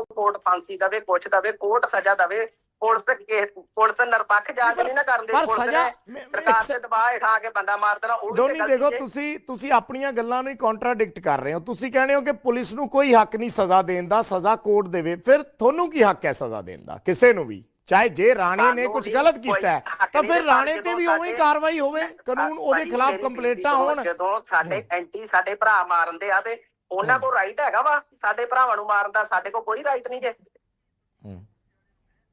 Court ਫਾਂਸੀ ਦਵੇ ਕੁਛ ਦਵੇ ਕੋਰਟ ਸਜ਼ਾ ਦਵੇ ਪੁਲਿਸ ਕੇ- ਪੁਲਿਸ ਨਿਰਪੱਖ ਜਾਂਚ ਨਹੀਂ ਨਾ ਕਰਦੇ ਪਰ ਸਜ਼ਾ- ਸਰਕਾਰ ਤੇ ਦਬਾਅ ਹੇਠਾਂ ਕੇ ਬੰਦਾ ਮਾਰ ਦੇਣਾ ਉਹ ਗਲਤੀ ਦੇਖੋ। ਤੁਸੀਂ ਤੁਸੀਂ ਆਪਣੀਆਂ ਗੱਲਾਂ ਨੂੰ ਹੀ ਕੰਟਰਾਡਿਕਟ ਕਰ ਰਹੇ ਹੋ। ਤੁਸੀਂ ਕਹਿੰਦੇ ਹੋ ਕਿ ਪੁਲਿਸ ਨੂੰ ਕੋਈ ਹੱਕ ਨਹੀਂ ਸਜ਼ਾ ਦੇਣ ਦਾ ਸਜ਼ਾ ਕੋਰਟ ਦੇਵੇ। ਫਿਰ ਤੁਹਾਨੂੰ ਕੀ ਹੱਕ ਹੈ ਸਜ਼ਾ ਦੇਣ ਦਾ? ਕਿਸੇ ਨੂੰ ਵੀ। ਚਾਹੇ ਜੇ ਰਾਣੇ ਨੇ ਕੁਝ ਗਲਤ ਕੀਤਾ ਹੈ ਤਾਂ ਫਿਰ ਰਾਣੇ ਤੇ ਵੀ ਉਵੇਂ ਹੀ ਕਾਰਵਾਈ ਹੋਵੇ। ਕਾਨੂੰਨ ਉਹਦੇ ਖਿਲਾਫ ਕੰਪਲੇਂਟਾਂ ਹੋਣ। ਜਦੋਂ ਸਾਡੇ ਐਂਟੀ ਸਾਡੇ ਭਰਾ ਮਾਰਦੇ ਆ ਤੇ ਉਹਨਾਂ ਕੋਲ ਰਾਈਟ ਹੈਗਾ ਵਾ ਸਾਡੇ ਭਰਾਵਾਂ ਨੂੰ ਮਾਰਨ ਦਾ ਸਾਡੇ ਕੋਲ ਕੋਈ ਰਾਈਟ ਨਹੀਂ ਜੇ।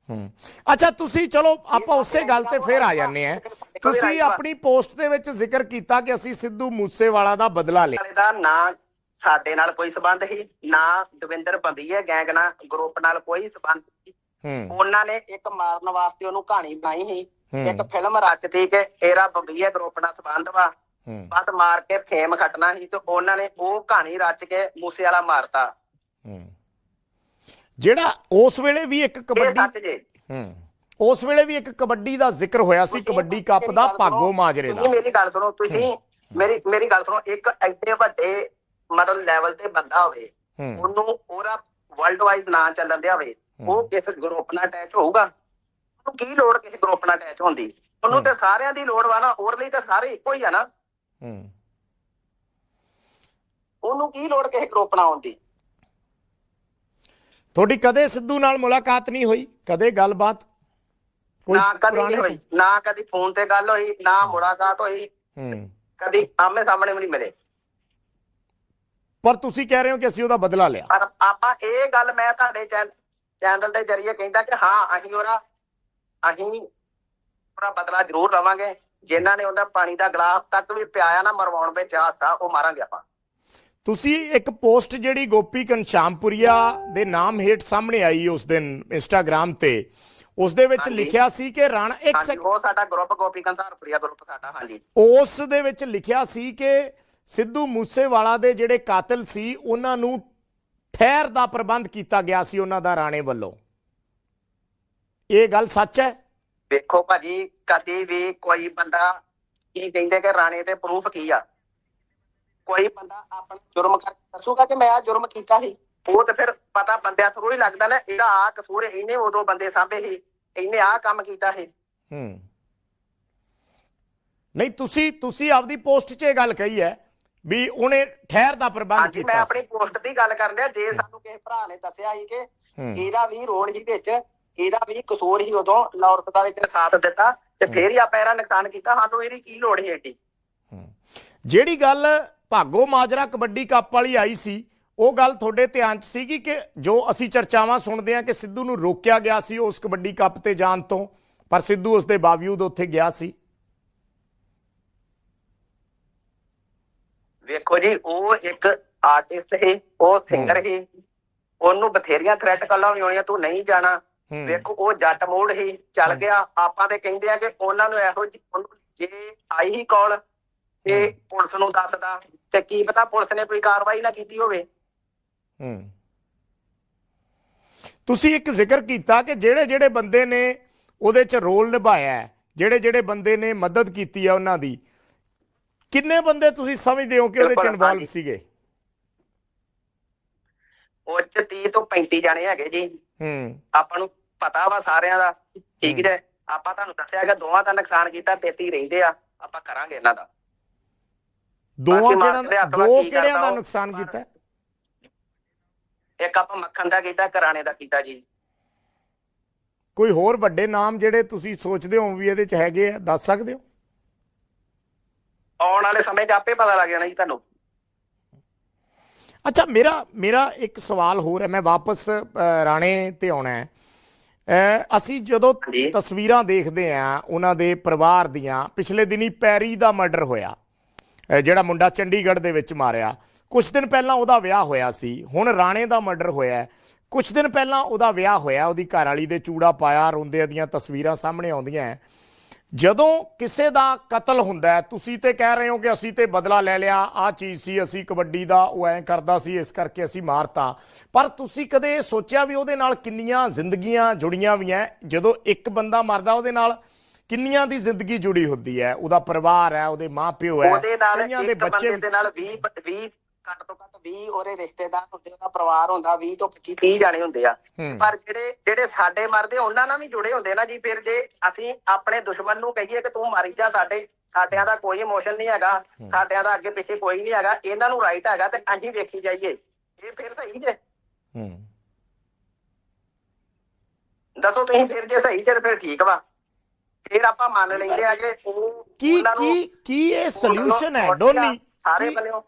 ਹੂੰ ਅੱਛਾ ਤੁਸੀਂ ਚਲੋ ਆਪਾਂ ਉਸੇ ਗੱਲ ਤੇ ਫੇਰ ਆ ਜਾਂਦੇ ਆ ਤੁਸੀਂ ਆਪਣੀ ਪੋਸਟ ਦੇ ਵਿੱਚ ਜ਼ਿਕਰ ਕੀਤਾ ਕਿ ਅਸੀਂ ਸਿੱਧੂ ਮੂਸੇਵਾਲਾ ਦਾ ਬਦਲਾ ਲਿਆ। ਦਾ ਨਾ ਸਾਡੇ ਨਾਲ ਕੋਈ ਸਬੰਧ ਹੀ ਨਾ ਦਵਿੰਦਰ ਬੰਬੀਏ ਗੈਂਗ ਨਾਲ ਗਰੁੱਪ ਨਾਲ ਕੋਈ ਸਬੰਧ ਹੂੰ। ਉਹਨਾਂ ਨੇ ਇੱਕ ਮਾਰਨ ਵਾਸਤੇ ਉਹਨੂੰ ਕਹਾਣੀ ਬਣਾਈ ਸੀ। ਇੱਕ ਫਿਲਮ ਰਚਤੀ ਕਿ ਇਹਦਾ ਬੰਬੀਏ ਗਰੁੱਪ ਨਾਲ ਸਬੰਧ ਵਾ। ਬਸ ਮਾਰ ਕੇ ਫੇਮ ਖੱਟਣਾ ਸੀ ਤੇ ਉਹਨਾਂ ਨੇ ਉਹ ਕਹਾਣੀ ਰਚ ਕੇ ਮੂਸੇ ਵਾਲਾ ਮਾਰਤਾ। ਜਿਹੜਾ ਉਸ ਵੇਲੇ ਵੀ ਇੱਕ ਕਬੱਡੀ ਸੱਚ ਜੇ। ਹੂੰ। ਉਸ ਵੇਲੇ ਵੀ ਇੱਕ ਕਬੱਡੀ ਦਾ ਜ਼ਿਕਰ ਹੋਇਆ ਸੀ ਕਬੱਡੀ ਕੱਪ ਦਾ ਭਾਗੋ ਮਾਜਰੇ ਦਾ। ਮੇਰੀ ਗੱਲ ਸੁਣੋ ਤੁਸੀਂ ਮੇਰੀ ਮੇਰੀ ਗੱਲ ਸੁਣੋ ਇੱਕ ਐਡੇ ਵੱਡੇ ਮਤਲਬ ਲੈਵਲ ਤੇ ਬੰਦਾ ਹੋਵੇ ਉਹਨੂੰ ਉਹਦਾ ਵਰਲਡ ਵਾਈਜ਼ ਨਾਂ ਚੱਲਣ ਦਿਆ ਹੋਵੇ ਉਹ ਕਿਸ ਗਰੁੱਪ ਨਾਲ ਅਟੈਚ ਹੋਊਗਾ? ਉਹਨੂੰ ਕੀ ਲੋੜ ਕਿਸੇ ਗਰੁੱਪ ਨਾਲ ਅਟੈਚ ਹੋਣ ਦੀ? ਉਹਨੂੰ ਤੇ ਸਾਰਿਆਂ ਦੀ ਲੋੜ ਵਾ ਨਾ ਹੋਰ ਲਈ ਤਾਂ ਸਾਰੇ ਇੱਕੋ ਹੀ ਆ ਨਾ। ਹੂੰ। ਉਹਨੂੰ ਕੀ ਲੋੜ ਕਿਸੇ ਗਰੁੱਪ ਨਾਲ ਆਉਣ ਦੀ? ਤੁਹਾਡੀ ਕਦੇ ਸਿੱਧੂ ਨਾਲ ਮੁਲਾਕਾਤ ਨਹੀਂ ਹੋਈ? ਕਦੇ ਗੱਲਬਾਤ? ਕੋਈ ਨਾ ਕਦੀ ਨਹੀਂ ਹੋਈ। ਨਾ ਕਦੀ ਫੋਨ ਤੇ ਗੱਲ ਹੋਈ ਨਾ ਮੁਲਾਕਾਤ ਹੋਈ। ਹੂੰ। ਕਦੀ ਆਮੇ ਸਾਹਮਣੇ ਵੀ ਨਹੀਂ ਮਿਲੇ। ਪਰ ਤੁਸੀਂ ਕਹਿ ਰਹੇ ਹੋ ਕਿ ਅਸੀਂ ਉਹਦਾ ਬਦਲਾ ਲਿਆ। ਪਰ ਆਪਾਂ ਇਹ ਗੱਲ ਮੈਂ ਤੁਹਾਡੇ ਚੈਨ- ਚੈਨਲ ਦੇ ਜਰੀਏ ਕਹਿੰਦਾ ਕਿ ਹਾਂ ਅਸੀਂ ਉਹਦਾ ਅਸੀਂ ਉਹਦਾ ਬਦਲਾ ਜ਼ਰੂਰ ਲਵਾਂਗੇ। ਜਿਨ੍ਹਾਂ ਨੇ ਉਹਦਾ ਪਾਣੀ ਦਾ ਗਲਾਸ ਤੱਕ ਵੀ ਪਿਆਇਆ ਨਾ ਮਰਵਾਉਣ ਵਿੱਚ ਹਾਸਾ ਉਹ ਮਾਰਾਂਗੇ ਆਪਾਂ। ਤੁਸੀਂ ਇੱਕ ਪੋਸਟ ਜਿਹੜੀ ਗੋਪੀ ਘਨਸ਼ਾਮਪੁਰੀਆ ਦੇ ਨਾਮ ਹੇਠ ਸਾਹਮਣੇ ਆਈ ਉਸ ਦਿਨ ਇੰਸਟਾਗ੍ਰam ਤੇ ਉਸ ਦੇ ਵਿੱਚ। ਲਿਖਿਆ ਸੀ ਕਿ ਰਾਣਾ ਇੱਕ ਉਹ ਸਾਡਾ ਗਰੁੱਪ ਗੋਪੀ ਕੰਸਾਰਪੁਰੀਆ ਗਰੁੱਪ ਸਾਡਾ ਹਾਂਜੀ। ਉਸ ਦੇ ਵਿੱਚ ਲਿਖਿਆ ਸੀ ਕਿ ਸਿੱਧੂ ਮੂਸੇਵਾਲਾ ਦੇ ਜਿਹੜੇ ਕਾਤਲ ਸੀ ਉਹਨਾਂ ਨੂੰ ਠਹਿਰ ਦਾ ਪ੍ਰਬੰਧ ਕੀਤਾ ਗਿਆ ਸੀ ਉਹਨਾਂ ਦਾ ਰਾਣੇ ਵੱਲੋਂ। ਇਹ ਗੱਲ ਸੱਚ ਹੈ? ਵੇਖੋ ਭਾਜੀ ਕਦੀ ਵੀ ਕੋਈ ਬੰਦਾ ਕੀ ਕਹਿੰਦੇ ਕਿ ਰਾਣੇ ਤੇ ਪ੍ਰੂਫ ਕੀ ਆ? ਕੋਈ ਬੰਦਾ ਆਪਣਾ ਜੁਰਮ ਕਰ ਦੱਸੂਗਾ ਕਿ ਮੈਂ ਆ ਜੁਰਮ ਕੀਤਾ ਸੀ? ਉਹ ਤੇ ਫਿਰ ਪਤਾ ਬੰਦਿਆਂ ਥਰੂ ਹੀ ਲੱਗਦਾ ਨਾ ਇਹਦਾ ਆ ਕਸੂਰ ਇਹਨੇ ਉਦੋਂ ਬੰਦੇ ਸਾਂਭੇ ਸੀ ਇਹਨੇ ਆ ਕੰਮ ਕੀਤਾ ਸੀ। ਹੂੰ। ਨਹੀਂ ਤੁਸੀਂ ਤੁਸੀਂ ਆਪਦੀ ਪੋਸਟ 'ਚ ਇਹ ਗੱਲ ਕਹੀ ਹੈ ਵੀ ਉਹਨੇ ਠਹਿਰ ਦਾ ਪ੍ਰਬੰਧ ਹਾਂਜੀ ਮੈਂ ਕੀਤਾ ਆਪਣੀ ਪੋਸਟ ਦੀ ਗੱਲ ਕਰਨ ਡਿਆ ਜੇ ਸਾਨੂੰ ਕਿਸੇ ਭਰਾ ਨੇ ਦੱਸਿਆ ਸੀ ਕਿ। ਇਹਦਾ ਵੀ ਰੋਲ ਹੀ ਵਿੱਚ ਇਹਦਾ ਵੀ ਕਸੂਰ ਹੀ ਉਦੋਂ ਲੌਰਤ ਦਾ ਵਿੱਚ ਸਾਥ ਦਿੱਤਾ ਤੇ ਫੇਰ ਹੀ ਆਪਾਂ ਇਹਦਾ ਨੁਕਸਾਨ ਕੀਤਾ। ਸਾਨੂੰ ਇਹਦੀ ਕੀ ਲੋੜ ਸੀ ਏਡੀ? ਹੂੰ। ਜਿਹੜੀ ਗੱਲ ਭਾਗੋ ਮਾਜਰਾ ਕਬੱਡੀ ਕੱਪ ਵਾਲੀ ਆਈ ਸੀ ਉਹ ਗੱਲ ਤੁਹਾਡੇ ਧਿਆਨ 'ਚ ਸੀਗੀ ਕਿ ਜੋ ਅਸੀਂ ਚਰਚਾਵਾਂ ਸੁਣਦੇ ਹਾਂ ਕਿ ਸਿੱਧੂ ਨੂੰ ਰੋਕਿਆ ਗਿਆ ਸੀ ਉਸ ਕਬੱਡੀ ਕੱਪ ਤੇ ਜਾਣ ਤੋਂ ਪਰ ਸਿੱਧੂ ਉਸ ਦੇ ਬਾਵਜੂਦ ਉੱਥੇ ਗਿਆ ਸੀ? ਵੇਖੋ ਜੀ ਉਹ ਇੱਕ ਆਰਟਿਸਟ ਹੈ ਉਹ ਸਿੰਗਰ ਹੈ। ਉਹਨੂੰ ਬਥੇਰੀਆਂ ਥ੍ਰੈਟ ਕਾਲਾਂ ਆਉਣੀਆਂ ਤੂੰ ਨਹੀਂ ਜਾਣਾ। ਹੂੰ। ਵੇਖੋ ਉਹ ਜੱਟ ਮੂਡ ਹੀ ਚੱਲ ਗਿਆ। ਆਪਾਂ ਤੇ ਕਹਿੰਦੇ ਆ ਕਿ ਉਹਨਾਂ ਨੂੰ ਇਹੋ ਜਿਹੀ ਉਹਨੂੰ ਜੇ ਆਈ ਹੀ ਕਾਲ ਤੇ ਪੁਲਿਸ ਨੂੰ ਦੱਸਦਾ। ਤੇ ਕੀ ਪਤਾ ਪੁਲਿਸ ਨੇ ਕੋਈ ਕਾਰਵਾਈ ਨਾ ਕੀਤੀ ਹੋਵੇ। ਹੂੰ। ਤੁਸੀਂ ਇੱਕ ਜ਼ਿਕਰ ਕੀਤਾ ਕਿ ਜਿਹੜੇ ਜਿਹੜੇ ਬੰਦੇ ਨੇ ਉਹਦੇ 'ਚ ਰੋਲ ਨਿਭਾਇਆ ਜਿਹੜੇ ਜਿਹੜੇ ਬੰਦੇ ਨੇ ਮਦਦ ਕੀਤੀ ਹੈ ਉਹਨਾਂ ਦੀ ਕਿੰਨੇ ਬੰਦੇ ਤੁਸੀਂ ਸਮਝਦੇ ਹੋ ਕਿ ਉਹਦੇ 'ਚ ਇਨਵੋਲਵ। ਸੀਗੇ? ਉਹ ਚ 30 ਤੋਂ 35 ਜਾਣੇ ਹੈਗੇ ਜੀ। ਹੂੰ। ਆਪਾਂ ਨੂੰ ਪਤਾ ਵਾ ਸਾਰਿਆਂ ਦਾ ਠੀਕ ਜੇ? ਆਪਾਂ ਤੁਹਾਨੂੰ ਦੱਸਿਆ ਕਿ ਦੋਵਾਂ ਦਾ ਨੁਕਸਾਨ ਕੀਤਾ 33 ਰਹਿੰਦੇ ਆ ਆਪਾਂ ਕਰਾਂਗੇ ਇਹਨਾਂ ਦਾ। ਦੋਵਾਂ ਮਾਰਦੇ ਦਾ ਕਿਹੜਿਆਂ ਦਾ? ਨੁਕਸਾਨ ਕੀਤਾ? ਇੱਕ ਆਪਾਂ ਮੱਖਣ ਦਾ ਕੀਤਾ ਕਰਾਣੇ ਦਾ ਕੀਤਾ ਜੀ। ਕੋਈ ਹੋਰ ਵੱਡੇ ਨਾਮ ਜਿਹੜੇ ਤੁਸੀਂ ਸੋਚਦੇ ਹੋ ਵੀ ਇਹਦੇ 'ਚ ਹੈਗੇ ਆ ਦੱਸ ਸਕਦੇ ਹੋ? ਆਉਣ ਵਾਲੇ ਸਮੇਂ 'ਚ ਆਪੇ ਪਤਾ ਲੱਗ ਜਾਣਾ ਜੀ ਤੁਹਾਨੂੰ। ਅੱਛਾ ਮੇਰਾ ਮੇਰਾ ਇੱਕ ਸਵਾਲ ਹੋਰ ਹੈ ਮੈਂ ਵਾਪਸ ਰਾਣੇ ਤੇ ਆਉਣਾ ਹੈ ਅਸੀਂ ਜਦੋਂ। ਤਸਵੀਰਾਂ ਦੇਖਦੇ ਆ ਉਹਨਾਂ ਦੇ ਪਰਿਵਾਰ ਦੀਆਂ ਪਿਛਲੇ ਦਿਨੀ ਪੈਰੀ ਦਾ ਮਰਡਰ ਹੋਇਆ ਜਿਹੜਾ ਮੁੰਡਾ ਚੰਡੀਗੜ੍ਹ ਦੇ ਵਿੱਚ ਮਾਰਿਆ ਕੁਝ ਦਿਨ ਪਹਿਲਾਂ ਉਹਦਾ ਵਿਆਹ ਹੋਇਆ ਸੀ ਹੁਣ ਰਾਣੇ ਦਾ ਮਰਡਰ ਹੋਇਆ। ਕੁਝ ਦਿਨ ਪਹਿਲਾਂ ਉਹਦਾ ਵਿਆਹ ਹੋਇਆ ਉਹਦੀ ਘਰ ਵਾਲੀ ਦੇ ਚੂੜਾ ਪਾਇਆ ਰੋਂਦੇ ਦੀਆਂ ਤਸਵੀਰਾਂ ਸਾਹਮਣੇ ਆਉਂਦੀਆਂ ਹੈ। ਜਦੋਂ ਕਿਸੇ ਦਾ ਕਤਲ ਹੁੰਦਾ ਤੁਸੀਂ ਤੇ ਕਹਿ ਰਹੇ ਹੋ ਕਿ ਅਸੀਂ ਤੇ ਬਦਲਾ ਲੈ ਲਿਆ ਆ ਚੀਜ਼ ਸੀ ਅਸੀਂ ਕਬੱਡੀ ਦਾ ਉਹ ਐਂ ਕਰਦਾ ਸੀ ਇਸ ਕਰਕੇ ਅਸੀਂ ਮਾਰਤਾ। ਪਰ ਤੁਸੀਂ ਕਦੇ ਇਹ ਸੋਚਿਆ ਵੀ ਉਹਦੇ ਨਾਲ ਕਿੰਨੀਆਂ ਜ਼ਿੰਦਗੀਆਂ ਜੁੜੀਆਂ ਵੀ ਐ? ਜਦੋਂ ਇੱਕ ਬੰਦਾ ਮਰਦਾ ਉਹਦੇ ਨਾਲ ਕਿੰਨੀਆਂ ਦੀ ਜ਼ਿੰਦਗੀ ਜੁੜੀ ਹੁੰਦੀ ਹੈ? ਉਹਦਾ ਪਰਿਵਾਰ ਹੈ ਉਹਦੇ ਮਾਪਿਓ ਹੈ ਉਹਦੇ ਨਾਲ ਇੱਕ ਬੱਚੇ ਬੰਦੇ ਦੇ ਨਾਲ 20 20 ਘੱਟ ਤੋਂ ਘੱਟ 20 ਉਹਦੇ ਰਿਸ਼ਤੇਦਾਰ ਹੁੰਦੇ ਉਹਦਾ ਪਰਿਵਾਰ ਹੁੰਦਾ 20 ਤੋਂ 25 30 ਜਾਣੇ ਹੁੰਦੇ ਆ। ਪਰ ਜਿਹੜੇ ਜਿਹੜੇ ਸਾਡੇ ਮਰਦੇ ਉਹਨਾਂ ਨਾਲ ਵੀ ਜੁੜੇ ਹੁੰਦੇ ਨਾ ਜੀ। ਫਿਰ ਜੇ ਅਸੀਂ ਆਪਣੇ ਦੁਸ਼ਮਣ ਨੂੰ ਕਹੀਏ ਕਿ ਤੂੰ ਮਾਰੀ ਜਾ ਸਾਡੇ ਸਾਡਿਆਂ ਦਾ ਕੋਈ ਇਮੋਸ਼ਨ ਨਹੀਂ ਹੈਗਾ। ਸਾਡਿਆਂ ਦਾ ਅੱਗੇ ਪਿੱਛੇ ਕੋਈ ਨਹੀਂ ਹੈਗਾ ਇਹਨਾਂ ਨੂੰ ਰਾਈਟ ਹੈਗਾ ਤੇ ਅਸੀਂ ਵੇਖੀ ਜਾਈਏ। ਇਹ ਫਿਰ ਸਹੀ ਜੇ। ਹੂੰ। ਦੱਸੋ ਤੁਸੀਂ ਫਿਰ ਜੇ ਸਹੀ ਜੇ ਫਿਰ ਠੀਕ ਵਾ। ਫਿਰ ਆਪਾਂ ਮੰਨ ਲੈਂਦੇ ਆ ਕਿ ਉਹ ਕੀ ਕੀ ਕੀ ਇਹ ਸੋਲੂਸ਼ਨ ਹੈ? ਡੋਨੀ ਸਾਰੇ ਬੰਨਿਓ।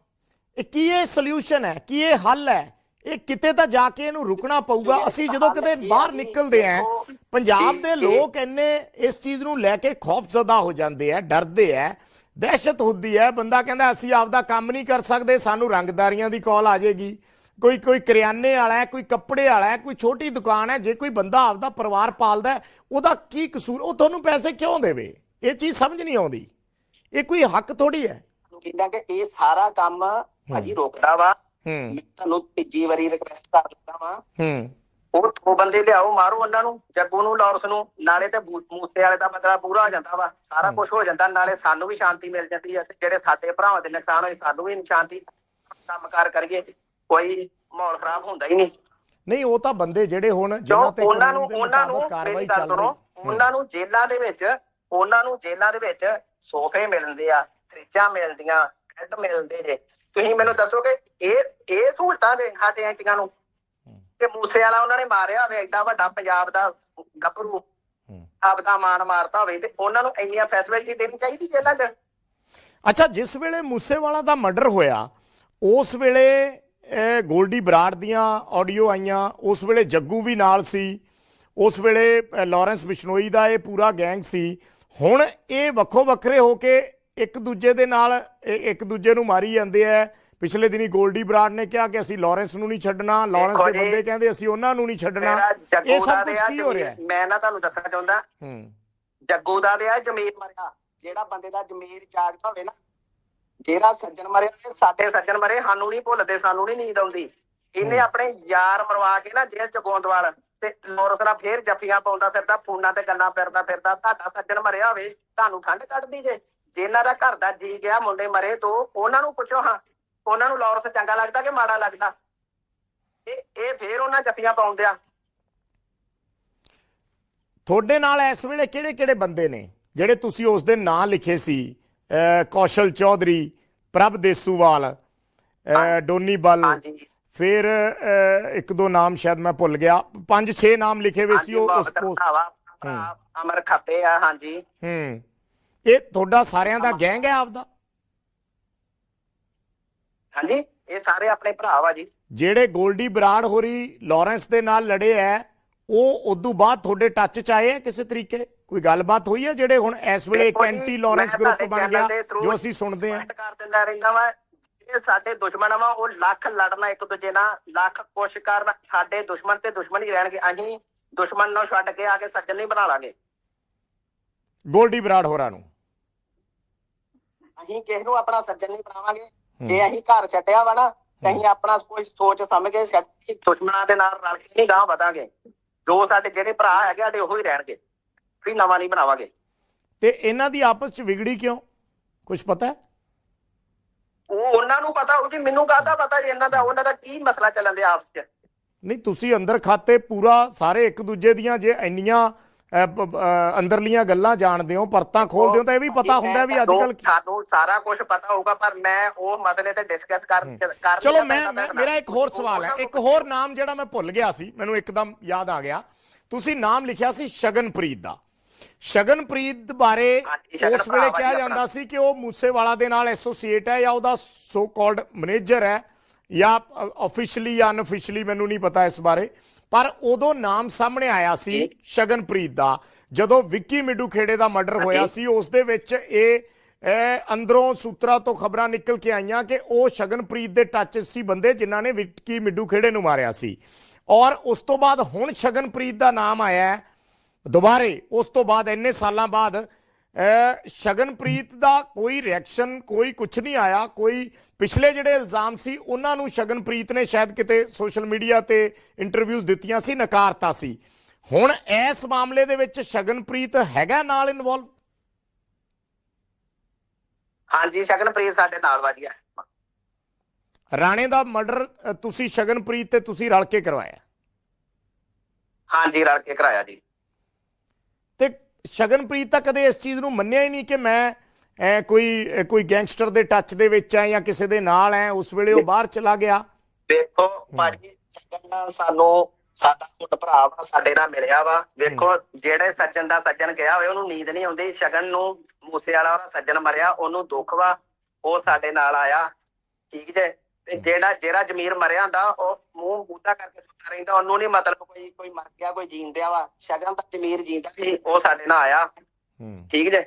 ਇਹ ਕੀ ਇਹ ਸੋਲੂਸ਼ਨ ਹੈ? ਕੀ ਇਹ ਹੱਲ ਹੈ? ਇਹ ਕਿਤੇ ਤਾਂ ਜਾ ਕੇ ਇਹਨੂੰ ਰੁਕਣਾ ਪਊਗਾ। ਅਸੀਂ ਜਦੋਂ ਕਦੇ ਬਾਹਰ ਨਿਕਲਦੇ ਆਂ ਪੰਜਾਬ ਦੇ ਲੋਕ ਇੰਨੇ ਇਸ ਚੀਜ਼ ਨੂੰ ਲੈ ਕੇ ਖੌਫਜ਼ਦਾ ਹੋ ਜਾਂਦੇ ਆ ਡਰਦੇ ਆ ਦਹਿਸ਼ਤ ਹੁੰਦੀ ਹੈ। ਬੰਦਾ ਕਹਿੰਦਾ ਅਸੀਂ ਆਪਦਾ ਕੰਮ ਨਹੀਂ ਕਰ ਸਕਦੇ ਸਾਨੂੰ ਰੰਗਦਾਰੀਆਂ ਦੀ ਕਾਲ ਆ ਜਾਏਗੀ। ਕੋਈ ਕੋਈ ਕਰਿਆਨੇ ਵਾਲਾ ਹੈ ਕੋਈ ਕੱਪੜੇ ਵਾਲਾ ਹੈ ਕੋਈ ਛੋਟੀ ਦੁਕਾਨ ਹੈ ਜੇ ਕੋਈ ਬੰਦਾ ਆਪਦਾ ਪਰਿਵਾਰ ਪਾਲਦਾ ਹੈ, ਉਹਦਾ ਕੀ ਕਸੂਰ? ਉਹ ਤੁਹਾਨੂੰ ਪੈਸੇ ਕਿਉਂ ਦੇਵੇ? ਇਹ ਚੀਜ਼ ਸਮਝ ਨਹੀਂ ਆਉਂਦੀ। ਇਹ ਕੋਈ ਹੱਕ ਥੋੜੀ ਹੈ। ਕਹਿੰਦਾ ਕਿ ਇਹ ਸਾਰਾ ਕੰਮ ਭਾਜੀ ਰੋਕਦਾ ਵਾ। ਮੈਂ ਤੁਹਾਨੂੰ ਤੀਜੀ ਵਾਰੀ ਰਿਕਵੈਸਟ ਕਰ ਦਿੱਤਾ ਵਾ। ਹੂੰ। ਉਹ ਦੋ ਬੰਦੇ ਲਿਆਓ ਮਾਰੋ ਉਹਨਾਂ ਨੂੰ ਜੱਗੂ ਨੂੰ ਲੌਰਸ ਨੂੰ। ਨਾਲੇ ਤੇ ਮੂਸੇ ਵਾਲੇ ਦਾ ਬਦਲਾ ਪੂਰਾ ਹੋ ਜਾਂਦਾ ਵਾ। ਸਾਰਾ ਕੁਝ ਹੋ ਜਾਂਦਾ ਨਾਲੇ ਸਾਨੂੰ ਵੀ ਸ਼ਾਂਤੀ ਮਿਲ ਜਾਂਦੀ ਹੈ ਤੇ ਜਿਹੜੇ ਸਾਡੇ ਭਰਾਵਾਂ ਦੇ ਨੁਕਸਾਨ ਹੋਏ ਸਾਨੂੰ ਵੀ ਸ਼ਾਂਤੀ। ਕੰਮਕਾਰ ਕਰੀਏ ਕੋਈ ਮਾਹੌਲ ਖਰਾਬ ਹੁੰਦਾ ਹੀ ਨਹੀਂ। ਨਹੀਂ ਉਹ ਤਾਂ ਬੰਦੇ ਜਿਹੜੇ ਹੁਣ ਜਿਨ੍ਹਾਂ ਤੇ ਉਹਨਾਂ ਨੂੰ ਉਹਨਾਂ ਨੂੰ ਕਾਰਵਾਈ ਚੱਲ ਰਹੀ। ਉਹਨਾਂ ਨੂੰ ਜੇਲ੍ਹਾਂ ਦੇ ਵਿੱਚ ਉਹਨਾਂ ਨੂੰ ਜੇਲ੍ਹਾਂ ਦੇ ਵਿੱਚ ਸੋਫੇ ਮਿਲਦੇ ਆ ਫਰਿੱਜਾਂ ਮਿਲਦੀਆਂ ਬੈੱਡ ਮਿਲਦੇ ਜੇ ਤੁਸੀਂ ਮੈਨੂੰ ਦੱਸੋ ਕਿ ਇਹ ਇਹ ਸਹੂਲਤਾਂ ਦੇ ਸਾਡੇ ਐਂਟੀਆਂ ਨੂੰ ਤੇ ਮੂਸੇ ਵਾਲਾ ਉਹਨਾਂ ਨੇ ਮਾਰਿਆ ਹੋਵੇ ਐਡਾ ਵੱਡਾ ਪੰਜਾਬ ਦਾ ਗੱਭਰੂ। ਆਪਦਾ ਮਾਨ ਮਾਰਤਾ ਹੋਵੇ ਤੇ ਉਹਨਾਂ ਨੂੰ ਇੰਨੀਆਂ ਫੈਸਿਲਿਟੀ ਦੇਣੀ ਚਾਹੀਦੀ ਜੇਲ੍ਹਾਂ 'ਚ? ਅੱਛਾ ਜਿਸ ਵੇਲੇ ਮੂਸੇਵਾਲਾ ਦਾ ਮਰਡਰ ਹੋਇਆ ਉਸ ਵੇਲੇ ਇਹ ਗੋਲਡੀ ਬਰਾੜ ਦੀਆਂ ਆਡੀਓ ਆਈਆਂ ਉਸ ਵੇਲੇ ਜੱਗੂ ਵੀ ਨਾਲ ਸੀ ਉਸ ਵੇਲੇ ਲਾਰੈਂਸ ਬਿਸ਼ਨੋਈ ਦਾ ਇਹ ਪੂਰਾ ਗੈਂਗ ਸੀ। ਹੁਣ ਇਹ ਵੱਖੋ ਵੱਖਰੇ ਹੋ ਕੇ ਇੱਕ ਦੂਜੇ ਦੇ ਨਾਲ ਇੱਕ ਦੂਜੇ ਨੂੰ ਮਾਰੀ ਜਾਂਦੇ ਆ। ਪਿਛਲੇ ਦਿਨੀ ਗੋਲਡੀ ਬਰਾੜ ਨੇ ਕਿਹਾ ਕਿ ਅਸੀਂ ਲਾਰੈਂਸ ਨੂੰ ਨਹੀਂ ਛੱਡਣਾ ਲਾਰੈਂਸ ਦੇ ਬੰਦੇ ਕਹਿੰਦੇ ਅਸੀਂ ਉਹਨਾਂ ਨੂੰ ਨਹੀਂ ਛੱਡਣਾ। ਇਹ ਦਾ ਸਭ ਕੁਝ ਕੀ ਹੋ ਰਿਹਾ? ਮੈਂ ਨਾ ਤੁਹਾਨੂੰ ਦੱਸਣਾ ਚਾਹੁੰਦਾ। ਹੂੰ। ਜੱਗੂ ਦਾ ਤੇ ਆ ਜ਼ਮੀਰ ਮਰਿਆ। ਜਿਹੜਾ ਬੰਦੇ ਦਾ ਜ਼ਮੀਰ ਜਾਗਦਾ ਹੋਵੇ ਨਾ ਜਿਹੜਾ ਸੱਜਣ ਮਰਿਆ ਸਾਡੇ ਸੱਜਣ ਮਰੇ ਸਾਨੂੰ ਨਹੀਂ ਭੁੱਲਦੇ ਸਾਨੂੰ ਨਹੀਂ ਨੀਂਦ ਆਉਂਦੀ। ਇਹਨੇ। ਆਪਣੇ ਯਾਰ ਮਰਵਾ ਕੇ ਨਾ ਜੇਲ੍ਹ ਚ ਗੋਂਦਵਾਲ ਤੇ ਲੋਰਸ ਨਾਲ ਫੇਰ ਜੱਫੀਆਂ ਪਾਉਂਦਾ ਫਿਰਦਾ ਫੋਨਾਂ ਤੇ ਗੱਲਾਂ ਫਿਰਦਾ ਫਿਰਦਾ ਤੁਹਾਡਾ ਸੱਜਣ ਮਰਿਆ ਹੋਵੇ ਤੁਹਾਨੂੰ ਠੰਡ ਕੱਢਦੀ ਜੇ। ਜਿਨ੍ਹਾਂ ਦਾ ਘਰ ਦਾ ਜੀ ਗਿਆ ਮੁੰਡੇ ਮਰੇ ਤੋਂ ਉਹਨਾਂ ਨੂੰ ਪੁੱਛੋ ਹਾਂ ਉਹਨਾਂ ਨੂੰ ਲੋਰਸ ਚੰਗਾ ਲੱਗਦਾ ਕਿ ਮਾੜਾ ਲੱਗਦਾ? ਇਹ ਇਹ ਫੇਰ ਉਹਨਾਂ ਜੱਫੀਆਂ ਪਾਉਂਦੇ ਆ। ਤੁਹਾਡੇ ਨਾਲ ਇਸ ਵੇਲੇ ਕਿਹੜੇ ਕਿਹੜੇ ਬੰਦੇ ਨੇ ਜਿਹੜੇ ਤੁਸੀਂ ਉਸ ਦੇ ਨਾਂ ਲਿਖੇ ਸੀ? ਕੌਸ਼ਲ ਚੌਧਰੀ ਪ੍ਰਭ ਦੇਸੂਵਾਲ ਡੋਨੀ ਬੱਲ ਫਿਰ ਇੱਕ ਦੋ ਨਾਮ ਸ਼ਾਇਦ ਮੈਂ ਭੁੱਲ ਗਿਆ। ਪੰਜ ਛੇ ਨਾਮ ਲਿਖੇ ਹੋਏ ਸੀ ਉਹ ਉਸ ਪੋਸਟ ਅਮਰ ਖੱਪੇ ਆ ਹਾਂਜੀ। ਹੂੰ। ਇਹ ਤੁਹਾਡਾ ਸਾਰਿਆਂ ਦਾ ਗੈਂਗ ਹੈ ਆਪਦਾ? ਹਾਂਜੀ ਇਹ ਸਾਰੇ ਆਪਣੇ ਭਰਾ ਵਾ ਜੀ। ਜਿਹੜੇ ਗੋਲਡੀ ਬਰਾੜ ਹੋਰੀ ਲਾਰੈਂਸ ਦੇ ਨਾਲ ਲੜੇ ਐ ਉਹ ਉਦੋਂ ਬਾਅਦ ਤੁਹਾਡੇ ਟੱਚ ਚ ਆਏ ਆ ਕਿਸੇ ਤਰੀਕੇ? ਕੋਈ ਗੱਲਬਾਤ ਹੋਈ ਹੈ ਜਿਹੜੇ ਹੁਣ ਇਸ ਵੇਲੇ ਇੱਕ ਐਂਟੀ ਲਾਰੈਂਸ ਗਰੁੱਪ ਬਣ ਗਿਆ ਜੋ ਅਸੀਂ ਸੁਣਦੇ ਹਾਂ। comment ਕਰ ਦਿੰਦਾ ਰਹਿੰਦਾ ਵਾ ਜਿਹੜੇ ਸਾਡੇ ਦੁਸ਼ਮਣ ਵਾ ਉਹ ਲੱਖ ਲੜਨਾ ਇੱਕ ਦੂਜੇ ਨਾਲ ਲੱਖ ਕੋਸ਼ਿਸ਼ ਕਰਨ ਸਾਡੇ ਦੁਸ਼ਮਣ ਤੇ ਦੁਸ਼ਮਣ ਹੀ ਰਹਿਣਗੇ। ਅਸੀਂ ਦੁਸ਼ਮਣ ਨੂੰ ਛੱਡ ਕੇ ਆ ਕੇ ਸੱਜਣ ਨਹੀਂ ਬਣਾ ਲਾਂਗੇ। ਗੋਲਡੀ ਬਰਾੜ ਹੋਰਾਂ ਨੂੰ। ਅਸੀਂ ਕਿਸੇ ਨੂੰ ਆਪਣਾ ਸੱਜਣ ਨਹੀਂ ਬਣਾਵਾਂਗੇ। ਜੇ ਅਸੀਂ ਘਰ ਛੱਡਿਆ ਵਾ ਨਾ ਅਸੀਂ ਆਪਣਾ ਕੋਈ ਸੋਚ ਸਮਝ ਕੇ ਛੱਡ ਕੇ ਦੁਸ਼ਮਣਾਂ ਦੇ ਨਾਲ ਰਲ ਕੇ ਨਹੀਂ ਗਾਂ ਵਧਾਂਗੇ। ਜੋ ਸਾਡੇ ਜਿਹੜੇ ਭਰਾ ਹੈਗੇ ਸਾਡੇ ਉਹੋ ਹੀ ਰਹਿਣਗੇ। ਵੀ ਨਵਾਂ ਨਹੀਂ ਬਣਾਵਾਂਗੇ। ਤੇ ਇਹਨਾਂ ਦੀ ਆਪਸ ਚ ਵਿਗੜੀ ਕਿਉਂ? ਕੁਝ ਪਤਾ ਹੈ? ਉਹ ਉਹਨਾਂ ਨੂੰ ਪਤਾ ਉਹ ਜੀ ਮੈਨੂੰ ਕਾਹਦਾ ਪਤਾ ਜੀ ਇਹਨਾਂ ਦਾ ਉਹਨਾਂ ਦਾ ਕੀ ਮਸਲਾ ਚੱਲਣ ਦਿਆ ਆਪਸ 'ਚ? ਨਹੀਂ ਤੁਸੀਂ ਅੰਦਰ ਖਾਤੇ ਪੂਰਾ ਸਾਰੇ ਇੱਕ ਦੂਜੇ ਦੀਆਂ ਜੇ ਇੰਨੀਆਂ ਅੰਦਰਲੀਆਂ ਗੱਲਾਂ ਜਾਣਦੇ ਹੋ ਪਰਤਾਂ ਖੋਲਦੇ ਹੋ ਤਾਂ ਇਹ ਵੀ ਪਤਾ ਹੁੰਦਾ ਵੀ ਅੱਜ ਕੱਲ ਸਾਨੂੰ ਸਾਰਾ ਕੁਝ ਪਤਾ ਹੋਊਗਾ ਪਰ ਮੈਂ ਉਹ ਮਸਲੇ ਤੇ ਡਿਸਕਸ ਕਰ ਕਰ ਚਲੋ ਮੈਂ ਮੇਰਾ ਇੱਕ ਹੋਰ ਸਵਾਲ ਹੈ। ਇੱਕ ਹੋਰ ਨਾਮ ਜਿਹੜਾ ਮੈਂ ਭੁੱਲ ਗਿਆ ਸੀ ਮੈਨੂੰ ਇੱਕਦਮ ਯਾਦ ਆ ਗਿਆ। ਤੁਸੀਂ ਨਾਮ ਲਿਖਿਆ ਸੀ ਸ਼ਗਨਪ੍ਰੀਤ ਦਾ। ਸ਼ਗਨਪ੍ਰੀਤ ਬਾਰੇ ਉਸ ਵੇਲੇ ਕਿਹਾ ਜਾਂਦਾ ਸੀ ਕਿ ਉਹ ਮੂਸੇਵਾਲਾ ਦੇ ਨਾਲ ਐਸੋਸੀਏਟ ਹੈ ਜਾਂ ਉਹਦਾ ਸੋ ਕਾਲਡ ਮੈਨੇਜਰ ਹੈ ਜਾਂ ਆਫੀਸ਼ੀਅਲੀ ਜਾਂ ਅਨਅਫੀਸ਼ੀਅਲੀ ਮੈਨੂੰ ਨਹੀਂ ਪਤਾ ਇਸ ਬਾਰੇ। ਪਰ ਉਦੋਂ ਨਾਮ ਸਾਹਮਣੇ ਆਇਆ ਸੀ ਸ਼ਗਨਪ੍ਰੀਤ ਦਾ। ਜਦੋਂ ਵਿੱਕੀ ਮਿੱਡੂ ਖੇੜੇ ਦਾ ਮਰਡਰ ਹੋਇਆ ਸੀ ਉਸ ਦੇ ਵਿੱਚ ਇਹ ਇਹ ਅੰਦਰੋਂ ਸੂਤਰਾਂ ਤੋਂ ਖਬਰਾਂ ਨਿਕਲ ਕੇ ਆਈਆਂ ਕਿ ਉਹ ਸ਼ਗਨਪ੍ਰੀਤ ਦੇ ਟੱਚ ਸੀ ਬੰਦੇ ਜਿਨ੍ਹਾਂ ਨੇ ਵਿੱਕੀ ਮਿੱਡੂ ਖੇੜੇ ਨੂੰ ਮਾਰਿਆ ਸੀ। ਔਰ ਉਸ ਤੋਂ ਬਾਅਦ ਹੁਣ ਸ਼ਗਨਪ੍ਰੀਤ ਦਾ ਨਾਮ ਆਇਆ ਦੁਬਾਰੇ। ਉਸ ਤੋਂ ਬਾਅਦ ਇੰਨੇ ਸਾਲਾਂ ਬਾਅਦ ਸ਼ਗਨਪ੍ਰੀਤ ਦਾ ਕੋਈ ਰਿਐਕਸ਼ਨ ਕੋਈ ਕੁਝ ਨਹੀਂ ਆਇਆ ਕੋਈ ਪਿਛਲੇ ਜਿਹੜੇ ਇਲਜ਼ਾਮ ਸੀ ਉਹਨਾਂ ਨੂੰ ਸ਼ਗਨਪ੍ਰੀਤ ਨੇ ਸ਼ਾਇਦ ਕਿਤੇ ਸੋਸ਼ਲ ਮੀਡੀਆ ਤੇ ਇੰਟਰਵਿਊਜ਼ ਦਿੱਤੀਆਂ ਸੀ ਨਕਾਰਤਾ ਸੀ। ਹੁਣ ਇਸ ਮਾਮਲੇ ਦੇ ਵਿੱਚ ਸ਼ਗਨਪ੍ਰੀਤ ਹੈਗਾ ਨਾਲ ਇਨਵੋਲਵ ਹਾਂਜੀ ਸ਼ਗਨਪ੍ਰੀਤ ਸਾਡੇ ਨਾਲ ਵਾ ਜੀ। ਰਾਣੇ ਦਾ ਮਰਡਰ ਤੁਸੀਂ ਸ਼ਗਨਪ੍ਰੀਤ ਤੇ ਤੁਸੀਂ ਰਲ ਕੇ ਕਰਵਾਇਆ? ਹਾਂਜੀ ਰਲ ਕੇ ਕਰਾਇਆ ਜੀ। ਸ਼ਗਨਪ੍ਰੀਤ ਤਾਂ ਕਦੇ ਇਸ ਚੀਜ਼ ਨੂੰ ਮੰਨਿਆ ਹੀ ਨਹੀਂ ਕਿ ਮੈਂ ਐ ਕੋਈ ਕੋਈ ਗੈਂਗਸਟਰ ਦੇ ਟੱਚ ਦੇ ਵਿੱਚ ਆ ਜਾਂ ਕਿਸੇ ਦੇ ਨਾਲ ਐ ਉਸ ਵੇਲੇ ਉਹ ਬਾਹਰ ਚਲਾ ਗਿਆ। ਵੇਖੋ ਭਾਜੀ ਸਾਨੂੰ ਸਾਡਾ ਪੁੱਤ ਭਰਾ ਵਾ ਸਾਡੇ ਨਾਲ ਮਿਲਿਆ ਵਾ। ਵੇਖੋ ਜਿਹੜੇ ਸੱਜਣ ਦਾ ਸੱਜਣ ਗਿਆ ਹੋਵੇ ਉਹਨੂੰ ਨੀਂਦ ਨਹੀਂ ਆਉਂਦੀ। ਸ਼ਗਨ ਨੂੰ ਮੂਸੇ ਵਾਲਾ ਉਹਦਾ ਸੱਜਣ ਮਰਿਆ ਉਹਨੂੰ ਦੁੱਖ ਵਾ। ਉਹ ਸਾਡੇ ਨਾਲ ਆਇਆ ਠੀਕ ਜੇ? ਤੇ ਜਿਹੜਾ ਜਿਹੜਾ ਜ਼ਮੀਰ ਮਰਿਆ ਹੁੰਦਾ ਉਹ ਮੂੰਹ ਬੂਤਾ ਕਰਕੇ ਰਹਿੰਦਾ ਉਹਨੂੰ ਨਹੀਂ ਮਤਲਬ ਕੋਈ ਕੋਈ ਮਰ ਗਿਆ ਕੋਈ ਜੀਂਦਿਆ ਵਾ। ਸ਼ਗਨ ਦਾ ਜ਼ਮੀਰ ਜੀਂਦਾ ਸੀ ਉਹ ਸਾਡੇ ਨਾਲ ਆਇਆ। ਠੀਕ ਜੇ?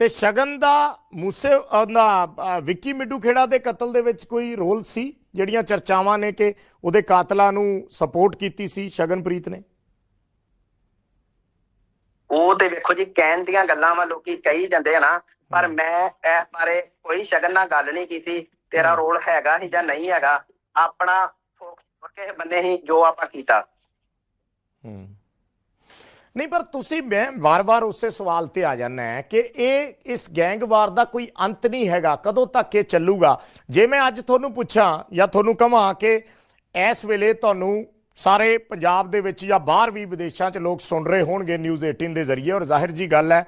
ਤੇ ਸ਼ਗਨ ਦਾ ਮੂਸੇ ਉਹਦਾ ਵਿੱਕੀ ਮਿੱਡੂ ਖੇੜਾ ਦੇ ਕਤਲ ਦੇ ਵਿੱਚ ਕੋਈ ਰੋਲ ਸੀ? ਜਿਹੜੀਆਂ ਚਰਚਾਵਾਂ ਨੇ ਕਿ ਉਹਦੇ ਕਾਤਲਾਂ ਨੂੰ ਸਪੋਰਟ ਕੀਤੀ ਸੀ ਸ਼ਗਨਪ੍ਰੀਤ ਨੇ? ਉਹ ਤੇ ਵੇਖੋ ਜੀ ਕਹਿਣ ਦੀਆਂ ਗੱਲਾਂ ਵਾ ਲੋਕੀ ਕਹੀ ਜਾਂਦੇ ਆ ਨਾ। ਪਰ ਮੈਂ ਇਸ ਬਾਰੇ ਕੋਈ ਸ਼ਗਨ ਨਾਲ ਗੱਲ ਨਹੀਂ ਕੀਤੀ। ਤੇਰਾ ਰੋਲ ਹੈਗਾ ਹੀ ਜਾਂ ਨਹੀਂ ਹੈਗਾ। ਆਪਣਾ ਫੋਕਸ ਕਿਸੇ ਬੰਦੇ ਹੀ ਜੋ ਆਪਾਂ ਕੀਤਾ। ਹੂੰ। ਨਹੀਂ, ਪਰ ਤੁਸੀਂ ਮੈਂ ਵਾਰ-ਵਾਰ ਉਸੇ ਸਵਾਲ ਤੇ ਆ ਜਾਣਾ ਹੈ ਕਿ ਇਹ ਇਸ ਗੈਂਗਵਾਰ ਦਾ ਕੋਈ ਅੰਤ ਨਹੀਂ ਹੈਗਾ, ਕਦੋਂ ਤੱਕ ਇਹ ਚੱਲੂਗਾ? ਜੇ ਮੈਂ ਅੱਜ ਤੁਹਾਨੂੰ ਪੁੱਛਾਂ ਜਾਂ ਤੁਹਾਨੂੰ ਕਹਾਂ ਕਿ ਇਸ ਵੇਲੇ ਤੁਹਾਨੂੰ ਸਾਰੇ ਪੰਜਾਬ ਦੇ ਵਿੱਚ ਜਾਂ ਬਾਹਰ ਵੀ ਵਿਦੇਸ਼ਾਂ 'ਚ ਲੋਕ ਸੁਣ ਰਹੇ ਹੋਣਗੇ ਨਿਊਜ਼ 18 ਦੇ ਜ਼ਰੀਏ ਔਰ ਜ਼ਾਹਿਰ ਜੀ ਗੱਲ ਹੈ,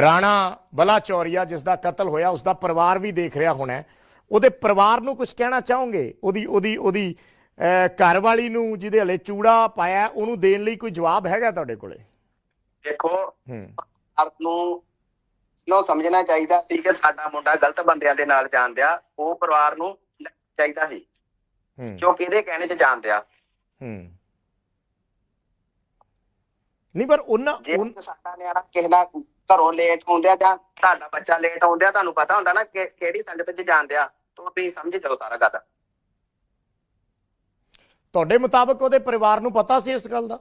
ਰਾਣਾ ਬਲਾਚੌਰੀਆ ਜਿਸ ਦਾ ਕਤਲ ਹੋਇਆ ਉਸ ਦਾ ਪਰਿਵਾਰ ਵੀ ਦੇਖ ਰਿਹਾ ਹੋਣਾ ਉਹਦੇ ਪਰਿਵਾਰ ਨੂੰ ਕੁਝ ਕਹਿਣਾ ਚਾਹੋਗੇ? ਉਹਦੀ ਉਹਦੀ ਉਹਦੀ ਘਰ ਵਾਲੀ ਨੂੰ ਜਿਹਦੇ ਹਲੇ ਚੂੜਾ ਪਾਇਆ ਉਹਨੂੰ ਦੇਣ ਲਈ ਕੋਈ ਜਵਾਬ ਹੈਗਾ ਤੁਹਾਡੇ ਕੋਲੇ? ਦੇਖੋ ਆਪ ਨੂੰ ਨੂੰ ਸਮਝਣਾ ਚਾਹੀਦਾ ਸੀ ਕਿ ਸਾਡਾ ਮੁੰਡਾ ਗਲਤ ਬੰਦਿਆਂ ਦੇ ਨਾਲ ਜਾਂਦਿਆ ਉਹ ਪਰਿਵਾਰ ਨੂੰ ਚਾਹੀਦਾ ਸੀ। ਹੂੰ। ਕਿਉਂ ਕਿਹਦੇ ਕਹਿਣੇ 'ਚ ਜਾਂਦਿਆ ਹੂੰ। ਨਹੀਂ ਪਰ ਉਹਨਾਂ ਜੇ ਸਾਡਾ ਨਿਆਣਾ ਕਿਸੇ ਘਰੋਂ ਲੇਟ ਆਉਂਦਿਆ ਜਾਂ ਤੁਹਾਡਾ ਬੱਚਾ ਲੇਟ ਆਉਂਦਿਆ ਤੁਹਾਨੂੰ ਪਤਾ ਹੁੰਦਾ ਨਾ ਕਿ ਕਿਹੜੀ ਸੰਗਤ 'ਚ ਜਾਂਦਿਆ ਤਾਂ ਤੁਸੀਂ ਸਮਝ ਜਾਓ ਸਾਰਾ ਗੱਲ। ਤੁਹਾਡੇ ਮੁਤਾਬਕ ਉਹਦੇ ਪਰਿਵਾਰ ਨੂੰ ਪਤਾ ਸੀ ਇਸ ਗੱਲ ਦਾ?